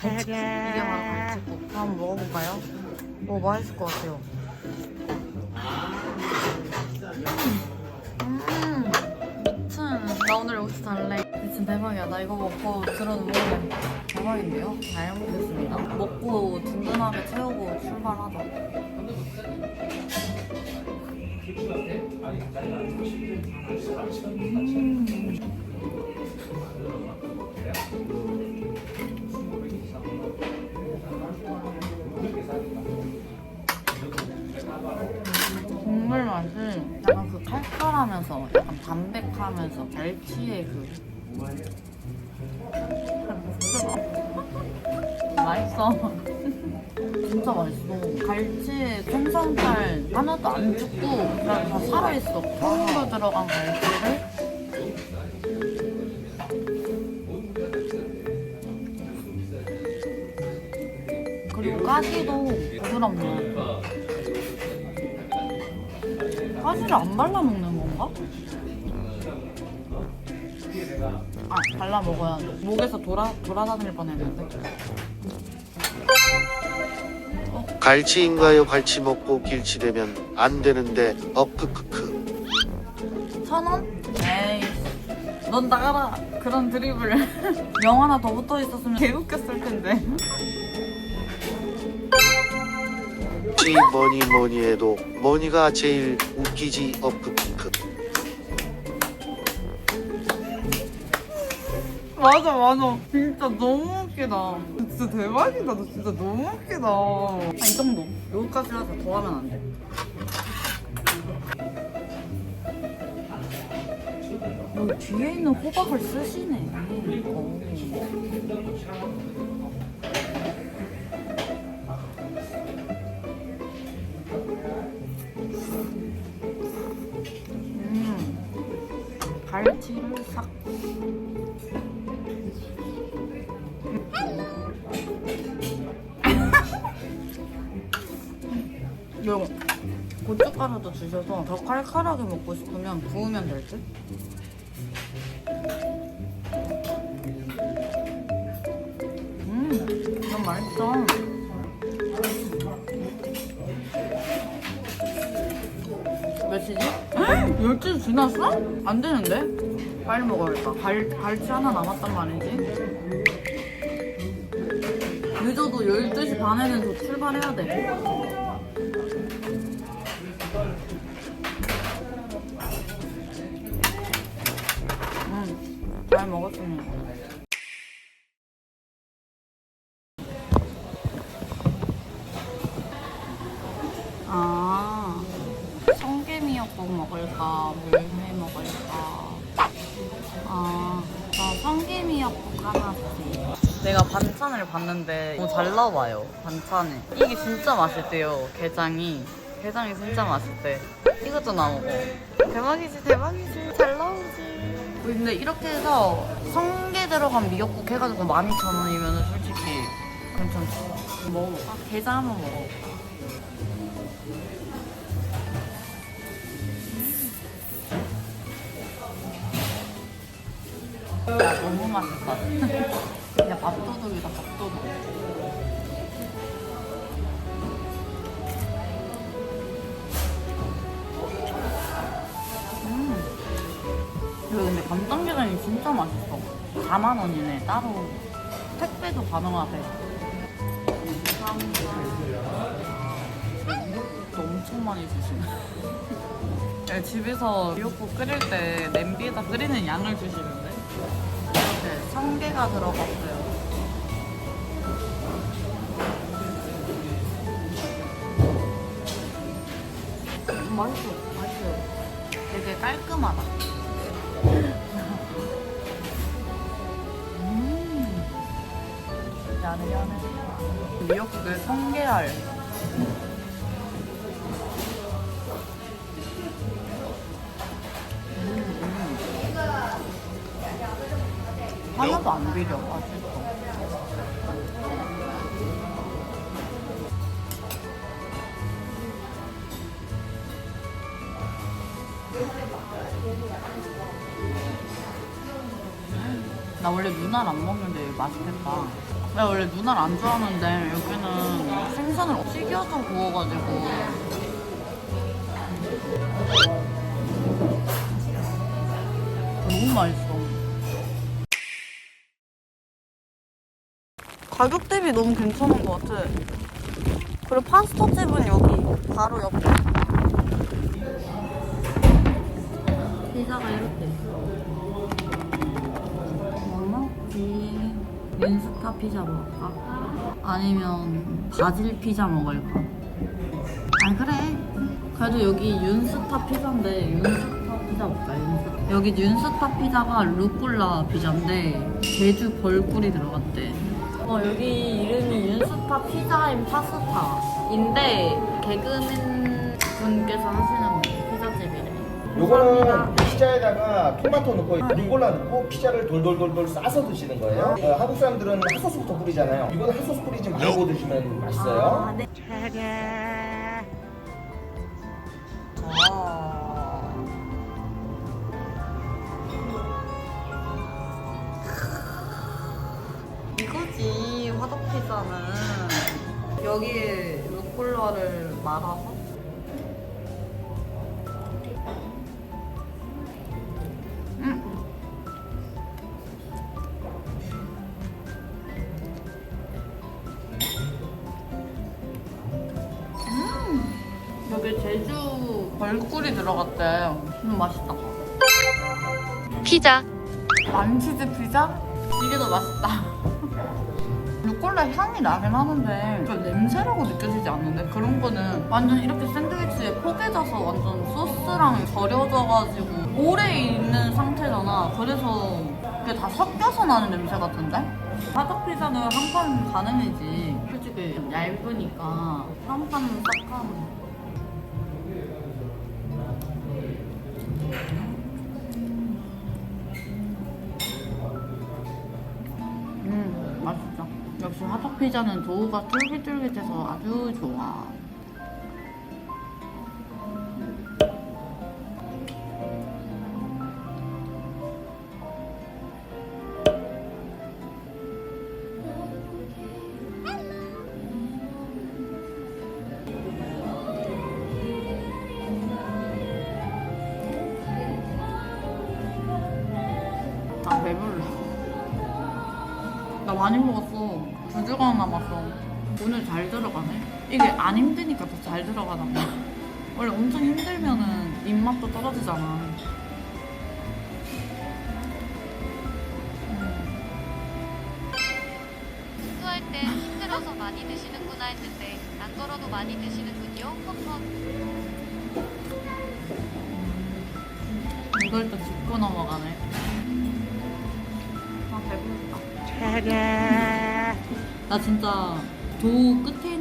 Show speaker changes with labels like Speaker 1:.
Speaker 1: 갈치 바로 갈치국 한번 먹어볼까요? 오 맛있을 것 같아요. 음 미친 나 오늘 여기서 잘래. 미친 대박이야. 나 이거 먹고 들어누우면 대박인데요? 잘 먹겠습니다. 먹고 든든하게 채우고 출발하자. 국 칼칼하면서 약간 담백하면서 갈치의 그 맛있어. 진짜 맛있어. 갈치의 생선살 하나도 안 죽고 그냥 다 살아있어. 통으로 들어간 갈치를. 그리고 까지도 부드럽네. 가지를 안 발라 먹는 건가? 아 발라 먹어야 돼. 목에서 돌아 돌아다닐 뻔했는데.
Speaker 2: 갈치인가요? 갈치 먹고 길치 되면 안 되는데 어크크크
Speaker 1: 천 원? 에이. 넌 나가라. 그런 드립을. 영 하나 더 붙어 있었으면 개웃겼을 텐데.
Speaker 2: 지 뭐니 뭐니 해도 뭐니가 제일 웃기지 어크크크
Speaker 1: 맞아 맞아. 진짜 너무 웃기다. 진짜 대박이다. 너 진짜 너무 웃기다. 아, 이 정도. 여기까지 하자. 더 하면 안 돼. 여기 뒤에 있는 호박을 쓰시네. 어. 음, 갈치를 싹. 고춧가루도 주셔서 더 칼칼하게 먹고 싶으면 부으면 될 듯? 음, 너무 맛있어. 몇 시지? 12시 지났어? 안 되는데? 빨리 먹어야겠다. 갈, 갈치 하나 남았단 말이지. 늦어도 12시 반에는 저 출발해야 돼. 잘 먹었습니다. 아, 성게미역국 먹을까, 물회 먹을까. 아, 저 성게미역국 하나. 내가 반찬을 봤는데 너무 잘 나와요, 반찬이. 이게 진짜 맛있대요, 게장이. 게장이 진짜 맛있대. 이것도 나오고. 대박이지, 대박이지. 잘 나오지. 근데 이렇게 해서 성게 들어간 미역국 해가지고 12,000원이면 솔직히 괜찮지. 먹어볼까? 게장 한번 먹어볼까? 야, 너무 맛있다. 야, 밥도둑이다, 밥도둑. 근데 간장게장이 진짜 맛있어. 4만 원이네, 따로. 택배도 가능하대. 또 엄청 많이 주시네. 야, 집에서 미역국 끓일 때 냄비에다 끓이는 양을 주시는데. 네, 성게가 들어갔어요. 음, 맛있어, 맛있어요. 되게 깔끔하다. 야들야들. 미역국에 성게알. 하나도 안 비려, 맛있어. 나 원래 누나를 안 먹는데 맛있겠다. 내가 원래 누나를 안 좋아하는데 여기는 생선을 튀겨서 구워가지고 너무 맛있어. 가격 대비 너무 괜찮은 것 같아. 그리고 파스타 집은 여기 바로 옆에. 피자가 이렇게 있어. 윤스타 피자 먹을까? 아니면 바질 피자 먹을까? 아 그래. 그래도 여기 윤스타 피자인데 윤스타 피자 먹자. 윤스타. 여기 윤스타 피자가 루꼴라 피자인데 제주 벌꿀이 들어갔대. 어 여기 이름이 윤스타 피자 인 파스타인데 개그맨 분께서 하시는 피자집이래.
Speaker 3: 요거는 피자에다가 토마토 넣고 루꼴라 넣고 피자를 돌돌돌돌 싸서 드시는 거예요. 어, 한국 사람들은 핫소스부터 뿌리잖아요. 이거는 핫소스 뿌리지 말고 드시면 맛있어요.
Speaker 1: 아, 네. 아. 이거지 화덕 피자는 여기에 루꼴라를 말아서 여기 제주 벌꿀이 들어갔대. 음 맛있다.
Speaker 4: 피자
Speaker 1: 만치즈 피자? 이게 더 맛있다. 루꼴라 향이 나긴 하는데 그 냄새라고 느껴지지 않는데 그런 거는 완전 이렇게 샌드위치에 포개져서 완전 소스랑 절여져가지고 오래 있는 상태잖아. 그래서 그게 다 섞여서 나는 냄새 같은데? 화덕 피자는 한 판 가능이지. 솔직히 얇으니까 한판싹 하면. 음, 맛있다. 역시 화덕 피자는 도우가 쫄깃쫄깃해서 아주 좋아. 아 많이 먹었어. 두 주간 남았어. 오늘 잘 들어가네. 이게 안 힘드니까 더 잘 들어가나 봐. 원래 엄청 힘들면은 입맛도 떨어지잖아. 음.
Speaker 4: 수할 때 힘들어서 많이 드시는구나 했는데 안 걸어도 많이 드시는군요. 헛헛.
Speaker 1: 이걸 또 짚고 넘어가네. 나 진짜 도 끝에.